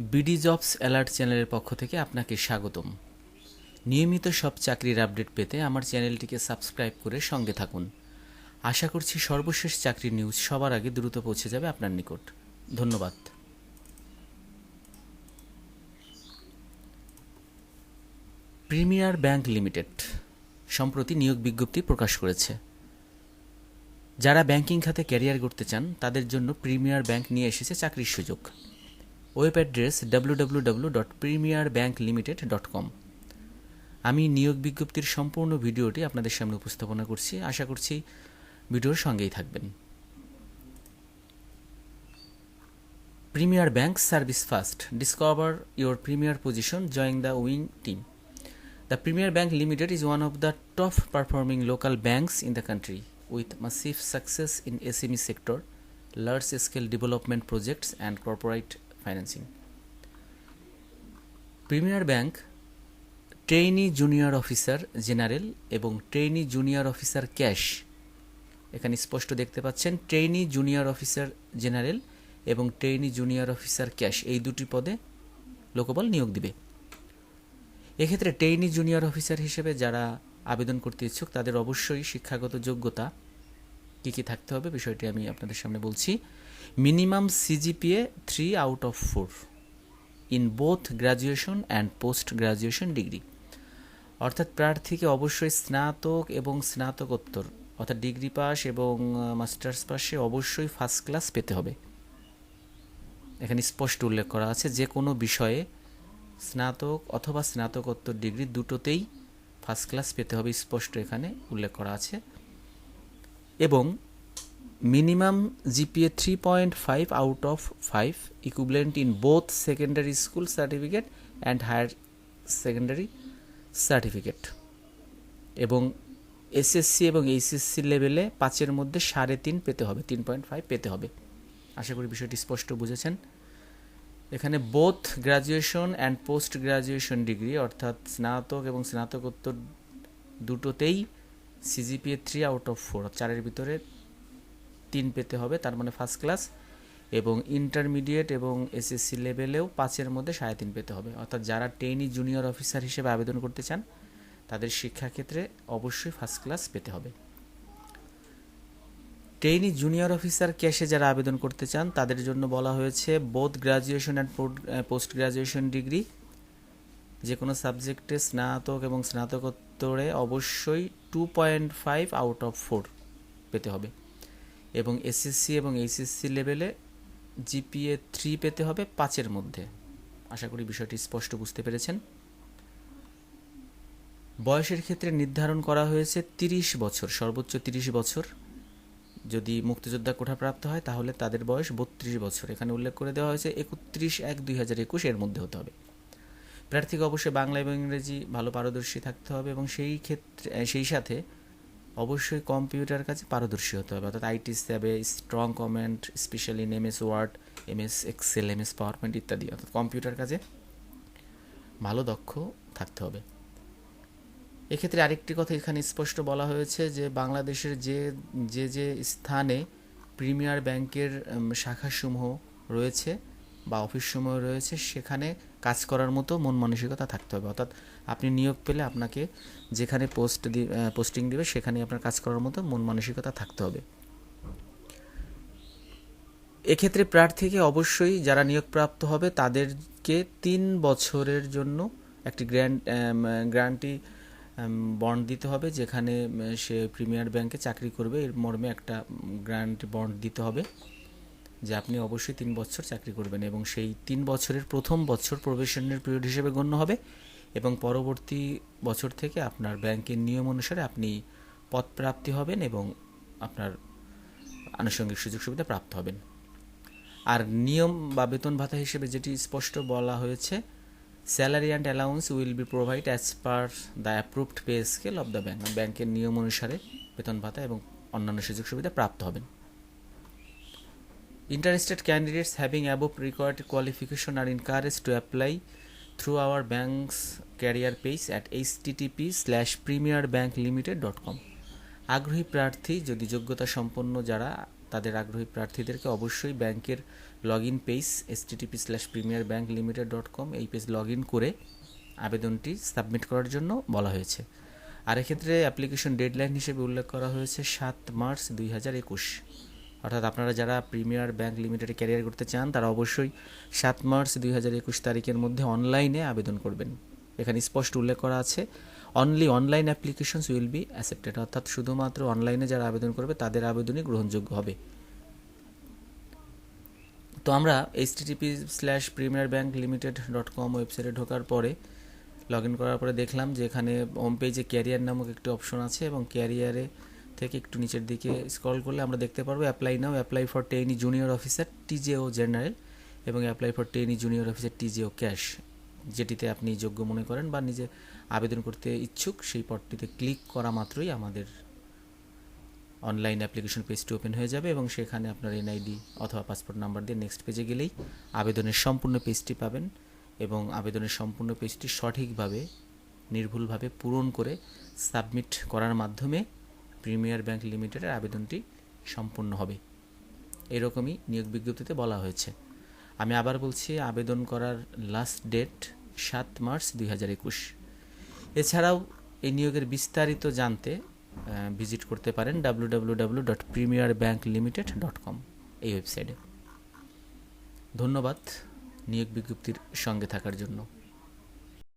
BD jobs alert চ্যানেলের পক্ষ থেকে আপনাকে স্বাগতম। নিয়মিত সব চাকরির আপডেট পেতে আমার চ্যানেলটিকে সাবস্ক্রাইব করে সঙ্গে থাকুন। আশা করছি সর্বশেষ চাকরির নিউজ সবার আগে দ্রুত পৌঁছে যাবে আপনার নিকট। ধন্যবাদ। প্রিমিয়ার ব্যাংক লিমিটেড সম্প্রতি নিয়োগ বিজ্ঞপ্তি প্রকাশ করেছে। যারা ব্যাংকিং খাতে ক্যারিয়ার করতে চান, তাদের জন্য প্রিমিয়ার ব্যাংক নিয়ে এসেছে চাকরির সুযোগ। ওয়েব অ্যাড্রেস ডাব্লিউডাব্লিউ আমি নিয়োগ বিজ্ঞপ্তির সম্পূর্ণ ভিডিওটি আপনাদের সামনে উপস্থাপনা করছি। আশা করছি ভিডিওর সঙ্গেই থাকবেন। Premier bank service first discover your premier position joining the wing team the premier bank limited is one of the top performing local banks in the country with massive success in SME sector large scale development projects and corporate financing. Premier bank trainee junior officer general এবং trainee junior officer cash এখানে স্পষ্ট দেখতে পাচ্ছেন trainee junior officer general এবং trainee junior officer cash এই দুটি পদে লোকবল নিয়োগ দিবে। এক্ষেত্রে ট্রেইনি জুনিয়র অফিসার হিসেবে যারা আবেদন করতে ইচ্ছুক, তাদের অবশ্যই শিক্ষাগত যোগ্যতা কী কী থাকতে হবে বিষয়টি আমি আপনাদের সামনে বলছি। Minimum CGPA three out of four in both graduation and post graduation degree অর্থাৎ প্রার্থীকে অবশ্যই স্নাতক এবং স্নাতকোত্তর, অর্থাৎ ডিগ্রি পাস এবং মাস্টার্স পাশে অবশ্যই ফার্স্ট ক্লাস পেতে হবে। এখানে স্পষ্ট উল্লেখ করা আছে, যে কোনো বিষয়ে স্নাতক অথবা স্নাতকোত্তর ডিগ্রি দুটোতেই ফার্স্ট ক্লাস পেতে হবে, স্পষ্ট এখানে উল্লেখ করা আছে। এবং minimum GPA three point five out of five equivalent in both secondary school certificate and higher secondary certificate এবং এসএসসি এবং এইচএসসি লেভেলে পাঁচের মধ্যে সাড়ে তিন পেতে হবে, তিন পয়েন্ট ফাইভ পেতে হবে। আশা করি বিষয়টি স্পষ্ট বুঝেছেন। এখানে both graduation and post graduation degree অর্থাৎ স্নাতক এবং স্নাতকোত্তর দুটোতেই CGPA three out of four চারের ভিতরে তিন পেতে হবে, তার মানে ফার্স্ট ক্লাস এবং ইন্টারমিডিয়েট এবং এসএসসি লেভেলেও পাঁচের মধ্যে সাড়ে তিন পেতে হবে। অর্থাৎ যারা টেনি জুনিয়র অফিসার হিসেবে আবেদন করতে চান, তাদের শিক্ষাক্ষেত্রে অবশ্যই ফার্স্ট ক্লাস পেতে হবে। ট্রেইনি জুনিয়র অফিসার ক্যাশে যারা আবেদন করতে চান, তাদের জন্য বলা হয়েছে both graduation and post graduation degree যে কোনো সাবজেক্টে স্নাতক এবং স্নাতকোত্তরে অবশ্যই two point five out of four পেতে হবে। এবং এসএসসি এবং এইচএসসি লেভেলে জিপিএ থ্রি পেতে হবে পাঁচের মধ্যে। আশা করি বিষয়টি স্পষ্ট বুঝতে পেরেছেন। বয়সের ক্ষেত্রে নির্ধারণ করা হয়েছে তিরিশ বছর, সর্বোচ্চ তিরিশ বছর। যদি মুক্তিযোদ্ধা কোঠা প্রাপ্ত হয়, তাহলে তাদের বয়স বত্রিশ বছর। এখানে উল্লেখ করে দেওয়া হয়েছে একত্রিশ এক দুই হাজার একুশ এর মধ্যে হতে হবে। প্রার্থীকে অবশ্যই বাংলা এবং ইংরেজি ভালো পারদর্শী থাকতে হবে এবং সেই ক্ষেত্রে সেই সাথে অবশ্যই কম্পিউটার কাছে পারদর্শী হতে হবে। অর্থাৎ আইটি হিসাবে strong command specially M S word M S excel M S PowerPoint ইত্যাদি। অর্থাৎ কম্পিউটার কাজে ভালো দক্ষ থাকতে হবে। এক্ষেত্রে আরেকটি কথা এখানে স্পষ্ট বলা হয়েছে যে বাংলাদেশের যে যে যে স্থানে প্রিমিয়ার ব্যাংকের শাখাসমূহ রয়েছে বা অফিস সময় রয়েছে, সেখানে কাজ করার মতো মন মানসিকতা থাকতে হবে। অর্থাৎ আপনি নিয়োগ পেলে আপনাকে যেখানে পোস্ট পোস্টিং দেবে সেখানে আপনার কাজ করার মতো মন মানসিকতা থাকতে হবে। এক্ষেত্রে প্রার্থীকে অবশ্যই যারা নিয়োগপ্রাপ্ত হবে, তাদেরকে তিন বছরের জন্য একটি গ্র্যান্ড গ্রান্টি বন্ড দিতে হবে, যেখানে সে প্রিমিয়ার ব্যাংকে চাকরি করবে। এর মর্মে একটা গ্রান্ট বন্ড দিতে হবে। যে আপনি অবশ্যই তিন বছর চাকরি করবেন এবং সেই তিন বছরের প্রথম বছর প্রবেশনের পিরিয়ড হিসেবে গণ্য হবে এবং পরবর্তী বছর থেকে আপনার ব্যাংকের নিয়ম অনুসারে আপনি পদপ্রাপ্তি হবেন এবং আপনার আনুষঙ্গিক সুযোগ সুবিধা প্রাপ্ত হবেন। আর নিয়ম বা বেতন ভাতা হিসেবে যেটি স্পষ্ট বলা হয়েছে salary and allowance will be provide as per the approved pay scale of the bank ব্যাংকের নিয়ম অনুসারে বেতন ভাতা এবং অন্যান্য সুযোগ সুবিধা প্রাপ্ত হবেন। Interested candidates having above required qualification are encourage to apply through our banks career page at H TTP slash Premier Bank Limited dot com আগ্রহী প্রার্থী যদি যোগ্যতা সম্পন্ন যারা, তাদের আগ্রহী প্রার্থীদেরকে অবশ্যই ব্যাংকের log in page S TTP slash Premier Bank Limited dot com এই পেজ লগ ইন করে আবেদনটি সাবমিট করার জন্য বলা হয়েছে। আর এক্ষেত্রে অ্যাপ্লিকেশন ডেডলাইন হিসেবে উল্লেখ করা হয়েছে সাত মার্চ দুই হাজার একুশ। অর্থাৎ আপনারা যারা প্রিমিয়ার ব্যাংক লিমিটেডে ক্যারিয়ার করতে চান, তারা অবশ্যই সাত মার্চ দুই হাজার একুশ তারিখের মধ্যে অনলাইনে আবেদন করবেন। এখানে স্পষ্ট উল্লেখ করা আছে only online applications will be accepted অর্থাৎ শুধুমাত্র অনলাইনে যারা আবেদন করবে, তাদের আবেদনই গ্রহণযোগ্য হবে। তো আমরা H TTP slash Premier Bank Limited dot com ওয়েবসাইটে ঢোকার পরে লগ ইন করার পরে দেখলাম যে এখানে হোম পেজে ক্যারিয়ার নামক একটি অপশন আছে এবং ক্যারিয়ারে থেকে একটু নিচের দিকে স্ক্রল করলে আমরা দেখতে পারব apply now apply for trainee junior officer TJO general এবং apply for trainee junior officer TJO cash যেটিতে আপনি যোগ্য মনে করেন বা নিজে আবেদন করতে ইচ্ছুক, সেই পদটিতে ক্লিক করা মাত্রই আমাদের অনলাইন অ্যাপ্লিকেশন পেজটি ওপেন হয়ে যাবে এবং সেখানে আপনার এনআইডি অথবা পাসপোর্ট নাম্বার দিয়ে নেক্সট পেজে গেলেই আবেদনের সম্পূর্ণ পেজটি পাবেন এবং আবেদনের সম্পূর্ণ পেজটি সঠিকভাবে, নির্ভুলভাবে পূরণ করে সাবমিট করার মাধ্যমে প্রিমিয়ার ব্যাংক লিমিটেডের আবেদনটি সম্পূর্ণ হবে। এরকমই নিয়োগ বিজ্ঞপ্তিতে বলা হয়েছে। আমি আবার বলছি, আবেদন করার লাস্ট ডেট সাত মার্চ দুই হাজার একুশ। এছাড়াও এই নিয়োগের বিস্তারিত জানতে ভিজিট করতে পারেন W W W dot Premier Bank Limited dot com এই ওয়েবসাইটে। ধন্যবাদ নিয়োগ বিজ্ঞপ্তির সঙ্গে থাকার জন্য।